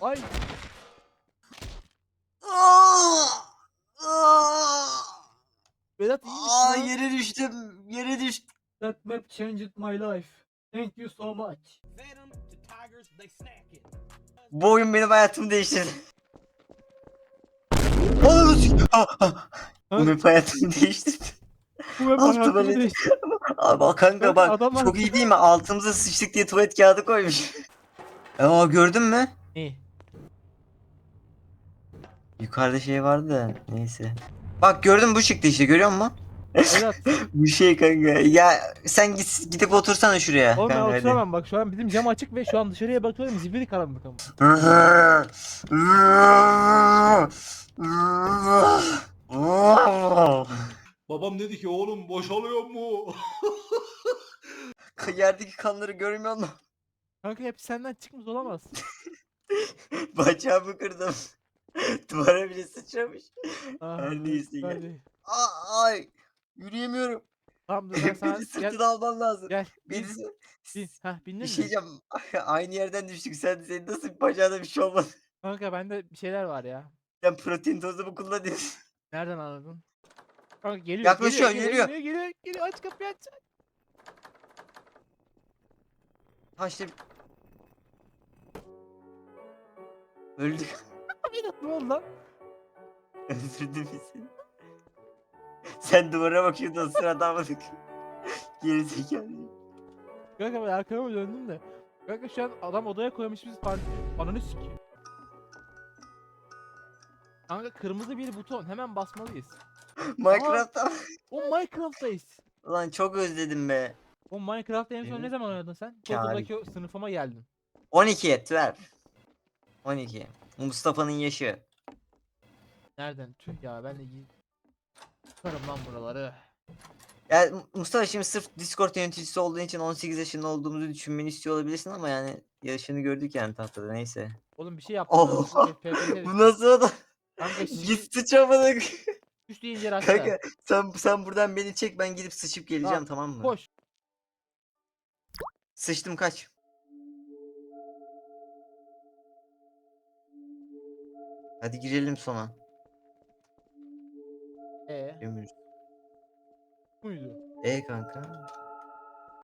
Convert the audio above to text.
Ay. Vedat iyi misin? Aa, lan? yere düştüm. Yere düştüm. That map changed my life. Thank you so much. Bu oyun benim hayatımı değiştirdi. Ah. Bu map hayatımı değiştirdi. Bu map hayatımı değiştirdi. Abi kanka Kanka bak adamlar- çok iyi değil mi? Altımıza sıçtık diye tuvalet kağıdı koymuş. Aa gördün mü? İyi. Yukarıda şey vardı da neyse. Bak gördün bu çıktı işte görüyor musun? Vedat. Bu şey kanka. Ya sen git gidip otursana şuraya. Oğlum ben kanka, hadi. oturamam bak şu an bizim cam açık ve şu an dışarıya bakıyorum zibiri karanlık ama. Babam dedi ki oğlum boşalıyor mu? Yerdeki kanları görmüyor musun? Kanka hep senden çıkmış olamaz. Bacağımı kırdım. Duvara bile sıçramış. Ah, Her neyse hadi. Aa, ay yürüyemiyorum. Tamam dur ben sana Beni gel sırtına alman lazım. gel Beni... bin, bin. Hah bindin Bir mi? şey diyeceğim. Aynı yerden düştük. Sen senin nasıl bacağına bir şey olmadı? Kanka bende bir şeyler var ya. Sen protein tozu mu kullanıyorsun? Nereden anladın? Kanka geliyor Yaklaşıyor, geliyor, geliyor. geliyor geliyor geliyor aç kapıyı aç. İşte. Öldük. Vedat ne oldu lan? Öldürdü bizi. Sen duvara bakıyordun o sırada amadık. Geri zekalı. Kanka ben arkama döndüm de. Kanka şu an adam odaya koymuş biz parti. Ananı sikeyim. Kanka kırmızı bir buton hemen basmalıyız. Minecraft'ta. O Minecraft'tayız. Ulan çok özledim be. O Minecraft'ta en son ne zaman oynadın sen? Google'daki sınıfıma geldin. 12 12. 12. Mustafa'nın yaşı. Nereden? Tüh ya ben de iyi. Lan buraları. Ya Mustafa şimdi sırf Discord yöneticisi olduğun için 18 yaşında olduğumuzu düşünmeni istiyor olabilirsin ama yani yaşını gördük yani tahtada neyse. Oğlum bir şey yaptım. FPS Bu nasıl da? Kanka Git sıçamadık. şiş deyince rastla. Kanka sen sen buradan beni çek ben gidip sıçıp geleceğim tamam mı? Koş. Sıçtım kaç. Hadi girelim sona. Ee, Ömür. buydu. E kanka.